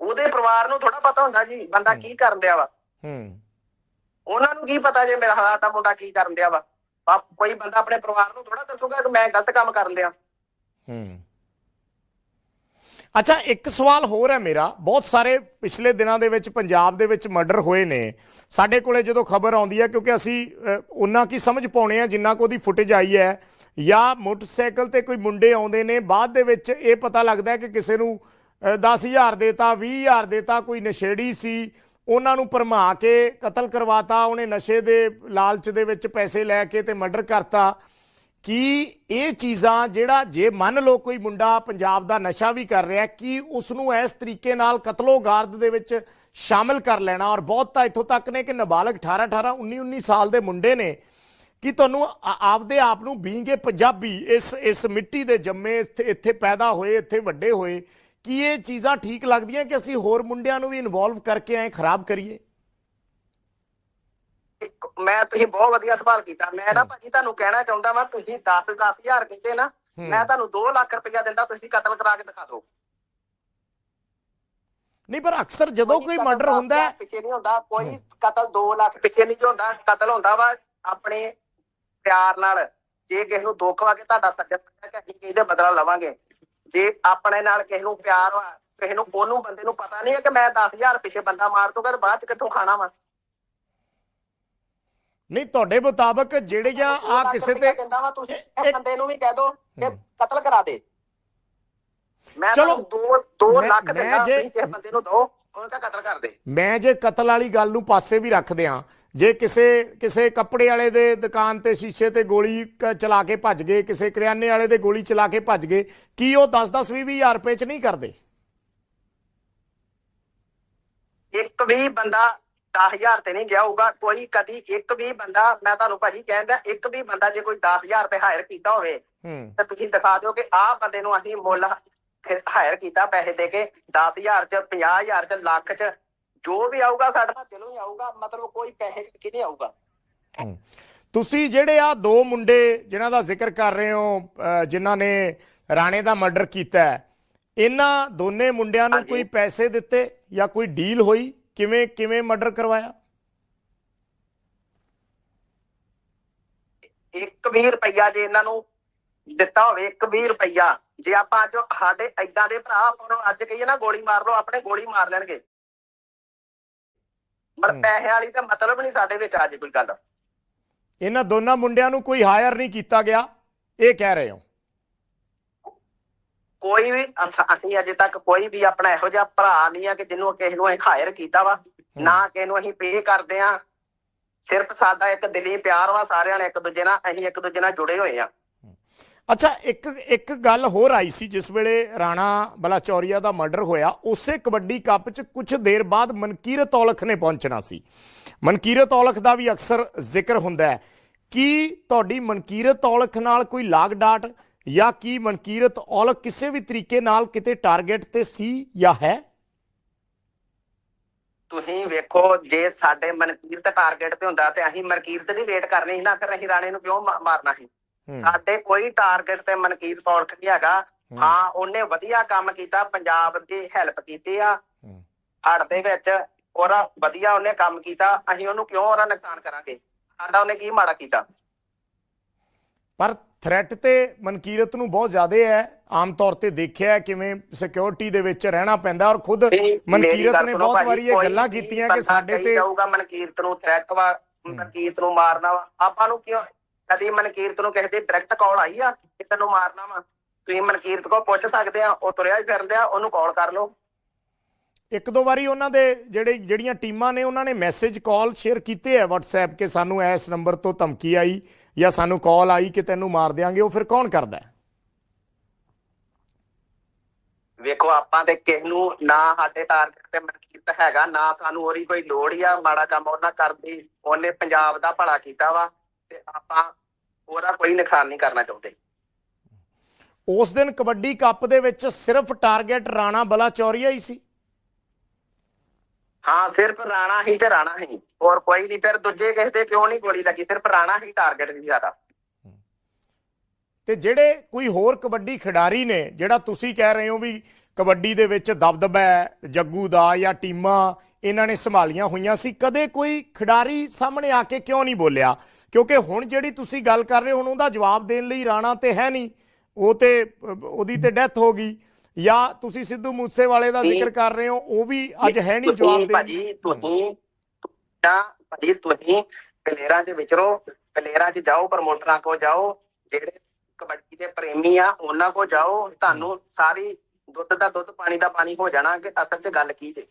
ਉਹਦੇ ਪਰਿਵਾਰ ਨੂੰ ਥੋੜਾ ਪਤਾ ਹੁੰਦਾ ਜੀ ਬੰਦਾ ਕੀ ਕਰਨ ਦਿਆ ਵਾ। ਹੂੰ। ਉਹਨਾਂ ਨੂੰ ਕੀ ਪਤਾ ਜੇ ਮੇਰਾ ਸਾਡਾ ਮੁੰਡਾ ਕੀ ਕਰਨ ਦਿਆ ਵਾ। ਕੋਈ ਬੰਦਾ ਆਪਣੇ ਪਰਿਵਾਰ ਨੂੰ ਥੋੜਾ ਦੱਸੂਗਾ ਕਿ ਮੈਂ ਗਲਤ ਕੰਮ ਕਰਨ ਦਿਆ। ਹੂੰ। ਅੱਛਾ ਇੱਕ ਸਵਾਲ ਹੋਰ ਹੈ ਮੇਰਾ। ਬਹੁਤ ਸਾਰੇ ਪਿਛਲੇ ਦਿਨਾਂ ਦੇ ਵਿੱਚ ਪੰਜਾਬ ਦੇ ਵਿੱਚ ਮਰਡਰ ਹੋਏ ਨੇ। ਸਾਡੇ ਕੋਲੇ ਜਦੋਂ ਖਬਰ ਆਉਂਦੀ ਹੈ ਕਿਉਂਕਿ ਅਸੀਂ ਉਨਾ ਕੀ ਸਮਝ ਪਾਉਣੇ ਆ ਜਿੰਨਾ ਕੋ ਉਹਦੀ ਫੁਟੇਜ ਆਈ ਹੈ ਜਾਂ ਮੋਟਰਸਾਈਕਲ ਤੇ ਕੋਈ ਮੁੰਡੇ ਆਉਂਦੇ ਨੇ ਬਾਅਦ ਦੇ ਵਿੱਚ ਇਹ ਪਤਾ ਲੱਗਦਾ ਹੈ ਕਿ ਕਿਸੇ ਨੂੰ ਅ, 10000 ਦੇਤਾ 20000 ਦੇਤਾ ਕੋਈ ਨਸ਼ੇੜੀ ਸੀ ਉਹਨਾਂ ਨੂੰ ਭਰਮਾ ਕੇ ਕਤਲ ਕਰਵਾਤਾ ਉਹਨੇ ਨਸ਼ੇ ਦੇ ਲਾਲਚ ਦੇ ਵਿੱਚ ਪੈਸੇ ਲੈ ਕੇ ਤੇ ਮਰਡਰ ਕਰਤਾ। ਕੀ ਇਹ ਚੀਜ਼ਾਂ ਜਿਹੜਾ ਜੇ ਮੰਨ ਲਓ ਕੋਈ ਮੁੰਡਾ ਪੰਜਾਬ ਦਾ ਨਸ਼ਾ ਵੀ ਕਰ ਰਿਹਾ ਕੀ ਉਸ ਨੂੰ ਇਸ ਤਰੀਕੇ ਨਾਲ ਕਤਲੋਗਾਰਦ ਦੇ ਵਿੱਚ ਸ਼ਾਮਲ ਕਰ ਲੈਣਾ? ਔਰ ਬਹੁਤ ਤਾਂ ਇੱਥੋਂ ਤੱਕ ਨੇ ਕਿ ਨਾਬਾਲਗ 18 18 19 19 ਸਾਲ ਦੇ ਮੁੰਡੇ ਨੇ। ਕੀ ਤੁਹਾਨੂੰ ਆਪਦੇ ਆਪ ਨੂੰ ਬੀਂਗੇ ਪੰਜਾਬੀ ਇਸ ਇਸ ਮਿੱਟੀ ਦੇ ਜੰਮੇ ਇੱਥੇ ਪੈਦਾ ਹੋਏ ਇੱਥੇ ਵੱਡੇ ਹੋਏ ਕੀ ਇਹ ਚੀਜ਼ਾਂ ਠੀਕ ਲੱਗਦੀਆਂ ਕਿ ਅਸੀਂ ਹੋਰ ਮੁੰਡਿਆਂ ਨੂੰ ਵੀ ਇਨਵੋਲਵ ਕਰਕੇ ਐ ਖਰਾਬ ਕਰੀਏ? ਮੈਂ ਤੁਸੀਂ ਬਹੁਤ ਵਧੀਆ ਸਵਾਲ ਕੀਤਾ। ਮੈਂ ਨਾ ਭਾਜੀ ਤੁਹਾਨੂੰ ਕਹਿਣਾ ਚਾਹੁੰਦਾ ਵਾਂ ਤੁਸੀਂ 10 10000 ਕਹਿੰਦੇ ਨਾ ਮੈਂ ਤੁਹਾਨੂੰ 2 ਲੱਖ ਰੁਪਇਆ ਦਿੰਦਾ ਤੁਸੀਂ ਕਤਲ ਕਰਾ ਕੇ ਦਿਖਾ ਦਿਓ। ਨਹੀਂ ਪਰ ਅਕਸਰ ਜਦੋਂ ਕੋਈ ਮਰਡਰ ਹੁੰਦਾ ਪਿੱਛੇ ਨਹੀਂ ਹੁੰਦਾ ਕੋਈ ਕਤਲ 2 ਲੱਖ ਪਿੱਛੇ ਨਹੀਂ ਹੁੰਦਾ। ਕਤਲ ਹੁੰਦਾ ਵਾ ਆਪਣੇ ਪਿਆਰ ਨਾਲ ਜੇ ਕਿਸੇ ਨੂੰ ਦੁੱਖ ਵਾ ਕੇ ਤੁਹਾਡਾ ਸੱਜਣ ਹੈ ਕਿ ਅਸੀਂ ਕਿਹਦੇ ਬਦਲਾ ਲਵਾਂਗੇ। ਜੇ ਆਪਣੇ ਨਾਲ ਕਿਸੇ ਨੂੰ ਪਿਆਰ ਵਾ ਕਿਸੇ ਨੂੰ ਉਹਨੂੰ ਬੰਦੇ ਨੂੰ ਪਤਾ ਨਹੀਂ ਹੈ ਕਿ ਮੈਂ 10000 ਪਿੱਛੇ ਬੰਦਾ ਮਾਰ ਦੂੰਗਾ ਤੇ ਬਾਅਦ ਚ ਕਿੱਥੋਂ ਖਾਣਾ ਵਾ। ਨਹੀਂ ਤੁਹਾਡੇ ਮੁਤਾਬਕ ਜਿਹੜੀਆਂ ਦੋ ਆ ਕਿਸੇ ਤੇ ਦਿੰਦਾ ਵਾ ਤੁਸੀਂ ਇਹ ਬੰਦੇ ਨੂੰ ਵੀ ਕਹਿ ਦੋ ਕਿ ਕਤਲ ਕਰਾ ਦੇ। ਮੈਂ ਚਲੋ, ਚਲੋ 2 2 ਮੈਂ- ਲੱਖ ਜੇ- ਤੁਸੀਂ ਕਿਸੇ ਬੰਦੇ ਨੂੰ ਦੋ ਉਹਨੂੰ ਤਾਂ ਕਤਲ ਕਰ ਦੇ। ਮੈਂ ਜੇ ਕਤਲ ਵਾਲੀ ਗੱਲ ਨੂੰ ਪਾਸੇ ਵੀ ਰੱਖਦੇ ਆ ਜੇ ਕਿਸੇ ਕਿਸੇ ਕੱਪੜੇ ਵਾਲੇ ਦੇ ਦੁਕਾਨ ਤੇ ਸ਼ੀਸ਼ੇ ਤੇ ਗੋਲੀ ਚਲਾ ਕੇ ਭੱਜ ਗਏ ਕਿਸੇ ਕਰਿਆਨੇ ਵਾਲੇ ਦੇ ਗੋਲੀ ਚਲਾ ਕੇ ਭੱਜ ਗਏ ਕੀ ਉਹ 10-10 20-20 ਰੁਪਏ ਚ ਨਹੀਂ ਕਰਦੇ? ਇੱਕ ਵੀ ਬੰਦਾ 10000 ਤੇ ਨਹੀਂ ਗਿਆ ਹੋਊਗਾ ਕੋਈ ਕਦੀ ਇੱਕ ਵੀ ਬੰਦਾ ਮੈਂ ਤੁਹਾਨੂੰ ਭਾਜੀ ਕਹਿੰਦਾ ਇੱਕ ਵੀ ਬੰਦਾ ਜੇ ਕੋਈ 10000 ਤੇ ਹਾਇਰ ਕੀਤਾ ਹੋਵੇ ਤੇ ਤੁਸੀਂ ਦਿਖਾ ਦਿਓ ਕਿ ਆਹ ਬੰਦੇ ਨੂੰ ਅਸੀਂ ਮੁੱਲ ਹਾਇਰ ਕੀਤਾ ਪੈਸੇ ਦੇ ਕੇ 10000 ਚ 50000 ਚ ਲੱਖ ਚ ਜੋ ਵੀ ਆਊਗਾ ਸਾਡਾ ਦਿਲੋਂ ਹੀ ਆਊਗਾ ਮਤਲਬ ਕੋਈ ਪੈਸੇ ਕਿ ਨਹੀਂ ਆਊਗਾ ਤੁਸੀਂ ਜਿਹੜੇ ਆ ਦੋ ਮੁੰਡੇ ਜਿਨ੍ਹਾਂ ਦਾ ਜ਼ਿਕਰ ਕਰ ਰਹੇ ਹੋ ਜਿਨ੍ਹਾਂ ਨੇ ਰਾਣੇ ਦਾ ਮਰਡਰ ਕੀਤਾ ਇਹਨਾਂ ਦੋਨੇ ਮੁੰਡਿਆਂ ਨੂੰ। ਕੋਈ ਪੈਸੇ ਦਿੱਤੇ ਜਾਂ ਕੋਈ ਡੀਲ ਹੋਈ? ਕਿਵੇਂ ਕਿਵੇਂ ਮਰਡਰ ਕਰਵਾਇਆ? ਇੱਕ 20 ਰੁਪਈਆ ਜੇ ਇਹਨਾਂ ਨੂੰ ਦਿੱਤਾ ਹੋਵੇ ਇੱਕ 20 ਰੁਪਈਆ। ਜੇ ਆਪਾਂ ਅੱਜ ਸਾਡੇ ਐਦਾਂ ਦੇ ਭਰਾ ਆਪਾਂ ਨੂੰ ਅੱਜ ਕਹੀਏ ਨਾ ਗੋਲੀ ਮਾਰ ਲਓ ਆਪਣੇ ਗੋਲੀ ਮਾਰ ਲੈਣਗੇ। ਪਰ। ਪੈਸੇ ਵਾਲੀ ਤਾਂ ਮਤਲਬ ਨਹੀਂ ਸਾਡੇ ਵਿੱਚ ਅੱਜ ਕੋਈ ਗੱਲ। ਇਹਨਾਂ ਦੋਨਾਂ ਮੁੰਡਿਆਂ ਨੂੰ ਕੋਈ ਹਾਇਰ ਨਹੀਂ ਕੀਤਾ ਗਿਆ। ਇਹ ਕਹਿ ਰਹੇ ਹੋ। ਕੋਈ ਵੀ ਅਸ- ਅਸੀਂ ਅਜੇ ਤੱਕ ਕੋਈ ਵੀ ਆਪਣਾ ਇਹੋ ਜਿਹਾ ਭਰਾ ਨਹੀਂ ਆ ਕਿ ਜਿਹਨੂੰ ਕਿਸੇ ਨੂੰ ਅਸੀਂ ਹਾਇਰ ਕੀਤਾ ਵਾ। ਨਾ ਕਿਸੇ ਨੂੰ ਅਸੀਂ ਪੇ ਕਰਦੇ ਆ। ਸਿਰਫ ਸਾਡਾ ਇੱਕ ਦਿਲੀ ਪਿਆਰ ਵਾ ਸਾਰਿਆਂ ਨੇ ਇੱਕ ਦੂਜੇ ਨਾਲ ਅਸੀਂ ਇੱਕ ਦੂਜੇ ਨਾਲ ਜੁੜੇ ਹੋਏ ਆ। ਅੱਛਾ, ਇੱਕ ਇੱਕ ਗੱਲ ਹੋਰ ਆਈ ਸੀ, ਜਿਸ ਵੇਲੇ ਰਾਣਾ ਬਲਾਚੌਰੀਆ ਦਾ ਮਰਡਰ ਹੋਇਆ, ਉਸੇ ਕਬੱਡੀ ਕੱਪ 'ਚ ਕੁਝ ਦੇਰ ਬਾਅਦ ਮਨਕੀਰਤ ਔਲਖ ਨੇ ਪਹੁੰਚਣਾ ਸੀ। ਮਨਕੀਰਤ ਔਲਖ ਦਾ ਵੀ ਅਕਸਰ ਜ਼ਿਕਰ ਹੁੰਦਾ ਹੈ। ਕੀ ਤੁਹਾਡੀ ਮਨਕੀਰਤ ਔਲਖ ਨਾਲ ਕੋਈ ਲਾਗ ਡਾਟ ਜਾਂ ਕੀ ਮਨਕੀਰਤ ਔਲਖ ਕਿਸੇ ਵੀ ਤਰੀਕੇ ਨਾਲ ਕਿਤੇ ਟਾਰਗੇਟ ਤੇ ਸੀ ਜਾਂ ਹੈ? ਤੁਸੀਂ ਵੇਖੋ, ਜੇ ਸਾਡੇ ਮਨਕੀਰਤ ਟਾਰਗੇਟ ਤੇ ਹੁੰਦਾ ਤੇ ਅਸੀਂ ਮਨਕੀਰਤ ਦੀ ਵੇਟ ਕਰਨੀ ਸੀ ਨਾ, ਫਿਰ ਅਸੀਂ ਰਾਣੇ ਨੂੰ ਕਿਉਂ ਮਾਰਨਾ ਸੀ? ਸਾਡੇ ਕੋਈ ਟਾਰਗੇਟ ਤੇ ਮਨਕੀਰਤ ਔਲਖ ਨਹੀਂ ਹੈਗਾ। ਹੂੰ, ਉਹਨੇ ਵਧੀਆ ਕੰਮ ਕੀਤਾ ਪੰਜਾਬ ਦੀ ਹੈਲਪ ਕੀਤੀ ਆ। ਹੜ ਦੇ ਵਿੱਚ ਉਹਦਾ ਵਧੀਆ ਉਹਨੇ ਕੰਮ ਕੀਤਾ। ਅਸੀਂ ਉਹਨੂੰ ਕਿਉਂ ਉਹਦਾ ਨੁਕਸਾਨ ਕਰਾਂਗੇ? ਸਾਡਾ ਉਹਨੇ ਕੀ ਮਾੜਾ ਕੀਤਾ? ਪਰ ਥ੍ਰੈਟ ਤੇ ਮਨਕੀਰਤ ਨੂੰ ਬਹੁਤ ਜ਼ਿਆਦਾ ਹੈ। ਆਮ ਤੌਰ ਤੇ ਦੇਖਿਆ ਹੈ ਕਿਵੇਂ ਸਿਕਿਉਰਿਟੀ ਦੇ ਵਿੱਚ ਰਹਿਣਾ ਪੈਂਦਾ ਔਰ ਖੁਦ ਮਨਕੀਰਤ ਨੇ ਬਹੁਤ ਵਾਰੀ ਇਹ ਗੱਲਾਂ ਕੀਤੀਆਂ ਕਿ ਸਾਡੇ ਤੇ ਜਾਊਗਾ ਮਨਕੀਰਤ ਨੂੰ ਥ੍ਰੈਟ ਵਾ ਮਨਕੀਰਤ ਨੂੰ ਮਾਰਨਾ ਵਾ। ਆਪਾਂ ਨੂੰ ਕਿਉਂ ਕਦੀ ਮਨਕੀਰਤ ਨੂੰ ਕਿਸੇ ਦੀ ਡਾਇਰੈਕਟ ਕਾਲ ਆਈ ਆ ਕਿ ਤੈਨੂੰ ਮਾਰਨਾ ਵਾ? ਤੁਸੀਂ ਮਨਕੀਰਤ ਕੋ ਪੁੱਛ ਸਕਦੇ ਆ ਉਹ ਤੁਰਿਆ ਹੀ ਫਿਰਦੇ ਆ ਉਹਨੂੰ ਕਾਲ ਕਰ ਲਓ। ਇੱਕ ਦੋ ਵਾਰੀ ਉਹਨਾਂ ਦੇ ਜਿਹੜੇ ਜਿਹੜੀਆਂ ਟੀਮਾਂ ਨੇ ਉਹਨਾਂ ਨੇ ਮੈਸੇਜ ਕਾਲ ਸ਼ੇਅਰ ਕੀਤੇ ਹੈ WhatsApp ਕਿ ਸਾਨੂੰ ਇਸ ਨੰਬਰ ਤੋਂ ਧਮਕੀ ਆਈ ਜਾਂ ਸਾਨੂੰ ਕਾਲ ਆਈ ਕਿ ਤੈਨੂੰ ਮਾਰ ਦਿਆਂਗੇ ਉਹ ਫਿਰ ਕੌਣ ਕਰਦਾ? ਵੇਖੋ ਆਪਾਂ ਤੇ ਕਿਸ ਨੂੰ ਨਾ ਸਾਡੇ ਟਾਰਗੇਟ ਤੇ ਮਨਕੀਰਤ ਹੈਗਾ ਨਾ ਸਾਨੂੰ ਉਹਦੀ ਕੋਈ ਲੋੜ ਹੀ ਆ ਮਾੜਾ ਕੰਮ ਉਹਨਾਂ ਕਰਦੀ ਉਹਨੇ ਪੰਜਾਬ ਦਾ ਭਲਾ ਕੀਤਾ ਵਾ। ਤੇ ਆਪਾਂ ਉਹਦਾ ਕੋਈ ਨੁਕਸਾਨ ਨਹੀਂ ਕਰਨਾ ਚਾਹੁੰਦੇ। ਉਸ ਦਿਨ ਕਬੱਡੀ ਕੱਪ ਦੇ ਵਿੱਚ ਸਿਰਫ ਟਾਰਗੇਟ ਰਾਣਾ ਬਲਾਚੌਰੀਆ ਹੀ ਸੀ। ਹਾਂ ਸਿਰਫ ਰਾਣਾ ਹੀ ਤੇ ਰਾਣਾ ਹੀ। ਹੋਰ ਕੋਈ ਨਹੀਂ ਫਿਰ ਦੂਜੇ ਕਿਸੇ ਤੇ ਕਿਉਂ ਨਹੀਂ ਗੋਲੀ ਲੱਗੀ? ਸਿਰਫ ਰਾਣਾ ਹੀ ਟਾਰਗੇਟ ਸੀ ਸਾਡਾ। ਤੇ ਜਿਹੜੇ ਕੋਈ ਹੋਰ ਕਬੱਡੀ ਖਿਡਾਰੀ ਨੇ ਜਿਹੜਾ ਤੁਸੀਂ ਕਹਿ ਰਹੇ ਹੋ ਵੀ ਕਬੱਡੀ ਦੇ ਵਿੱਚ ਦਬਦਬਾ ਜੱਗੂ ਦਾ ਜਾਂ ਟੀਮਾਂ ਇਹਨਾਂ ਨੇ ਸੰਭਾਲੀਆਂ ਹੋਈਆਂ ਸੀ ਕਦੇ ਕੋਈ ਖਿਡਾਰੀ ਸਾਹਮਣੇ ਆ ਕੇ ਕਿਉਂ ਨਹੀਂ ਬੋਲਿਆ? ਕਿਉਂਕਿ ਹੁਣ ਜਿਹੜੀ ਤੁਸੀਂ ਗੱਲ ਕਰ ਰਹੇ ਹੋ ਹੁਣ ਉਹਦਾ ਜਵਾਬ ਦੇਣ ਲਈ ਰਾਣਾ ਤੇ ਹੈ ਨਹੀਂ ਉਹ ਤੇ ਉਹਦੀ ਤੇ ਡੈਥ ਹੋ ਗਈ ਜਾਂ ਤੁਸੀਂ ਸਿੱਧੂ ਮੂਸੇਵਾਲੇ ਦਾ ਜ਼ਿਕਰ ਕਰ ਰਹੇ ਹੋ ਉਹ ਵੀ ਅੱਜ ਹੈ ਨਹੀਂ ਜਵਾਬ ਦੇਣ। ਭਾਜੀ ਤੁਸੀਂ ਤਾਂ ਭਾਜੀ ਤੁਸੀਂ ਪਲੇਅਰਾਂ 'ਚ ਵਿਚਰੋ ਪਲੇਅਰਾਂ 'ਚ ਜਾਓ ਪ੍ਰਮੋਟਰਾਂ ਕੋ ਜਾਓ ਜਿਹੜੇ ਕਬੱਡੀ ਦੇ ਪ੍ਰੇਮੀ ਆ ਉਹਨਾਂ ਕੋ ਜਾਓ ਤੁਹਾਨੂੰ ਸਾਰੀ ਦੁੱਧ ਦਾ ਦੁੱਧ ਪਾਣੀ ਦਾ ਪਾਣੀ ਹੋ ਜਾਣਾ ਕਿ ਅਸਲ 'ਚ ਗੱਲ ਕੀ ਜੇ।